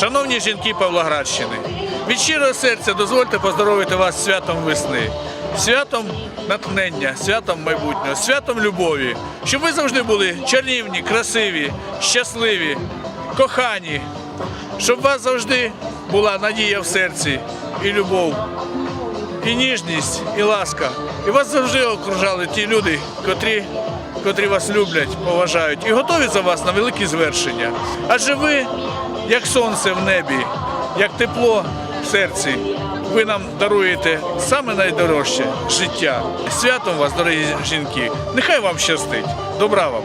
Шановні жінки Павлоградщини, від щирого серця дозвольте поздоровити вас святом весни, святом натхнення, святом майбутнього, святом любові, щоб ви завжди були чарівні, красиві, щасливі, кохані, щоб у вас завжди була надія в серці і любов, і ніжність, і ласка. І вас завжди окружали ті люди, котрі, котрі вас люблять, поважають і готові за вас на великі звершення. Адже ви, як сонце в небі, як тепло в серці, ви нам даруєте саме найдорожче життя. Святом вас, дорогі жінки. Нехай вам щастить. Добра вам!